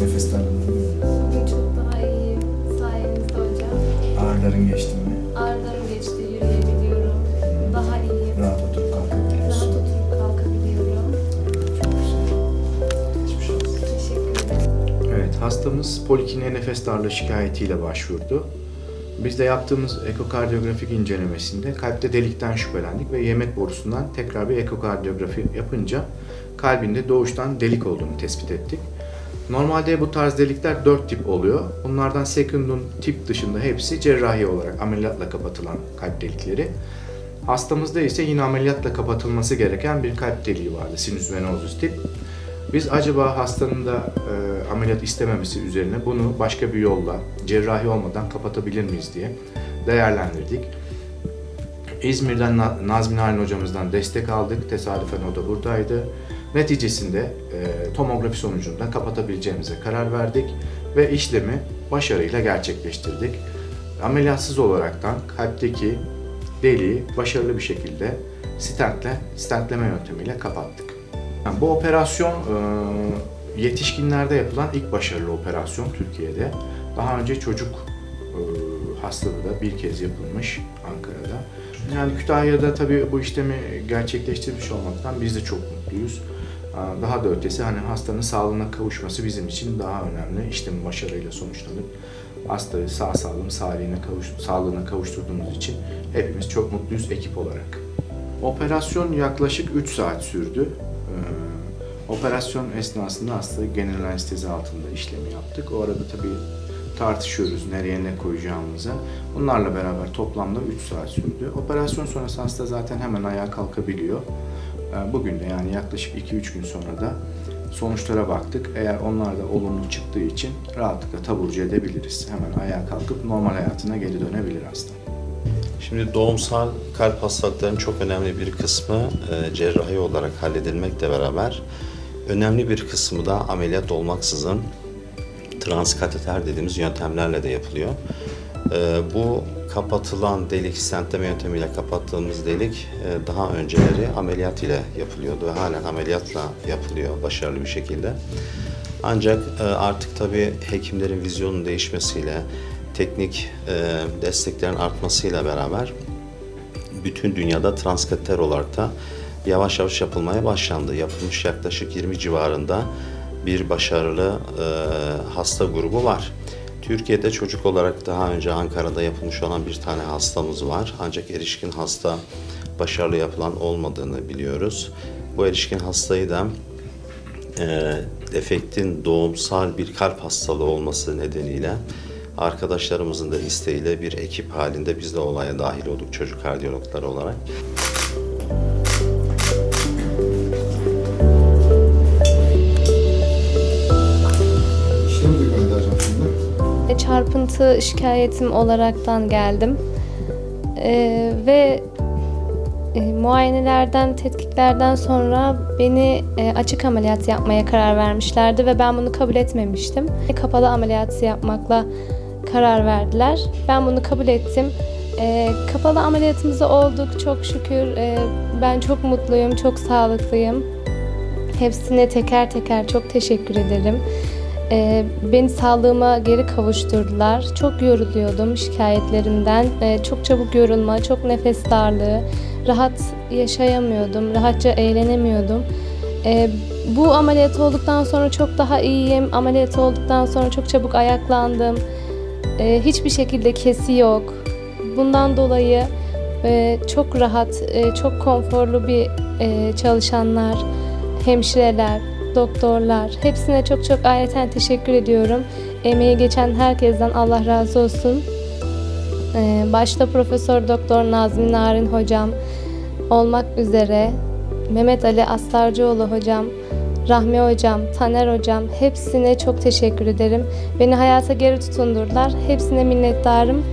Nefes mu? Bugün çok daha iyiyim. Sayenizde hocam. Ağrıların geçti mi? Ağrılarım geçti, yürüyebiliyorum. Daha iyiyim. Rahat oturup Rahat kalkabiliyorsun. oturup kalkabiliyorum. Çok güzel. Geçmiş olsun. Teşekkür ederim. Evet, hastamız polikliniğe nefes darlığı şikayetiyle başvurdu. Biz de yaptığımız ekokardiyografik incelemesinde kalpte delikten şüphelendik ve yemek borusundan tekrar bir ekokardiyografi yapınca kalbinde doğuştan delik olduğunu tespit ettik. Normalde bu tarz delikler 4 tip oluyor. Bunlardan secundum tip dışında hepsi cerrahi olarak ameliyatla kapatılan kalp delikleri. Hastamızda ise yine ameliyatla kapatılması gereken bir kalp deliği vardı, sinüs venosus tip. Biz acaba hastanın da e, ameliyat istememesi üzerine bunu başka bir yolla, cerrahi olmadan kapatabilir miyiz diye değerlendirdik. İzmir'den Na- Nazmi Narin hocamızdan destek aldık. Tesadüfen o da buradaydı. Neticesinde e, tomografi sonucunda kapatabileceğimize karar verdik ve işlemi başarıyla gerçekleştirdik. Ameliyatsız olaraktan kalpteki deliği başarılı bir şekilde stentle, stentleme yöntemiyle kapattık. Yani bu operasyon e, yetişkinlerde yapılan ilk başarılı operasyon Türkiye'de. Daha önce çocuk e, hastalığı da bir kez yapılmış Ankara'da. Yani Kütahya'da tabii bu işlemi gerçekleştirmiş olmaktan biz de çok mutluyuz. Daha da ötesi hani hastanın sağlığına kavuşması bizim için daha önemli. İşlemi başarıyla sonuçlanıp hastayı sağ salim sağlığına, kavuş, sağlığına kavuşturduğumuz için hepimiz çok mutluyuz ekip olarak. Operasyon yaklaşık 3 saat sürdü. Ee, operasyon esnasında hastayı genel anestezi altında işlemi yaptık. O arada tabii tartışıyoruz nereye ne koyacağımıza. Bunlarla beraber toplamda 3 saat sürdü. Operasyon sonrası hasta zaten hemen ayağa kalkabiliyor. Ee, Bugün de yani yaklaşık 2-3 gün sonra da sonuçlara baktık. Eğer onlar da olumlu çıktığı için rahatlıkla taburcu edebiliriz. Hemen ayağa kalkıp normal hayatına geri dönebilir hasta. Şimdi doğumsal kalp hastalıklarının çok önemli bir kısmı e, cerrahi olarak halledilmekle beraber önemli bir kısmı da ameliyat olmaksızın transkateter dediğimiz yöntemlerle de yapılıyor. E, bu kapatılan delik, stentleme yöntemiyle kapattığımız delik e, daha önceleri ameliyat ile yapılıyordu ve halen ameliyatla yapılıyor başarılı bir şekilde. Ancak e, artık tabii hekimlerin vizyonun değişmesiyle, teknik e, desteklerin artmasıyla beraber bütün dünyada transkateter olarak da yavaş yavaş yapılmaya başlandı. Yapılmış yaklaşık 20 civarında bir başarılı e, hasta grubu var. Türkiye'de çocuk olarak daha önce Ankara'da yapılmış olan bir tane hastamız var. Ancak erişkin hasta başarılı yapılan olmadığını biliyoruz. Bu erişkin hastayı da e, defektin doğumsal bir kalp hastalığı olması nedeniyle arkadaşlarımızın da isteğiyle bir ekip halinde biz de olaya dahil olduk çocuk kardiyologlar olarak. Çarpıntı şikayetim olaraktan geldim. E, ve e, muayenelerden, tetkiklerden sonra beni e, açık ameliyat yapmaya karar vermişlerdi ve ben bunu kabul etmemiştim. Kapalı ameliyatı yapmakla karar verdiler. Ben bunu kabul ettim. E, kapalı ameliyatımızda olduk çok şükür. E, ben çok mutluyum, çok sağlıklıyım. Hepsine teker teker çok teşekkür ederim. Ee, beni sağlığıma geri kavuşturdular. Çok yoruluyordum şikayetlerimden. Ee, çok çabuk yorulma, çok nefes darlığı. Rahat yaşayamıyordum, rahatça eğlenemiyordum. Ee, bu ameliyat olduktan sonra çok daha iyiyim. Ameliyat olduktan sonra çok çabuk ayaklandım. Ee, hiçbir şekilde kesi yok. Bundan dolayı e, çok rahat, e, çok konforlu bir e, çalışanlar, hemşireler, doktorlar hepsine çok çok ayrıca teşekkür ediyorum. Emeği geçen herkesten Allah razı olsun. Ee, başta Profesör Doktor Nazmi Narin hocam olmak üzere Mehmet Ali Astarcıoğlu hocam, Rahmi hocam, Taner hocam hepsine çok teşekkür ederim. Beni hayata geri tutundurdular. Hepsine minnettarım.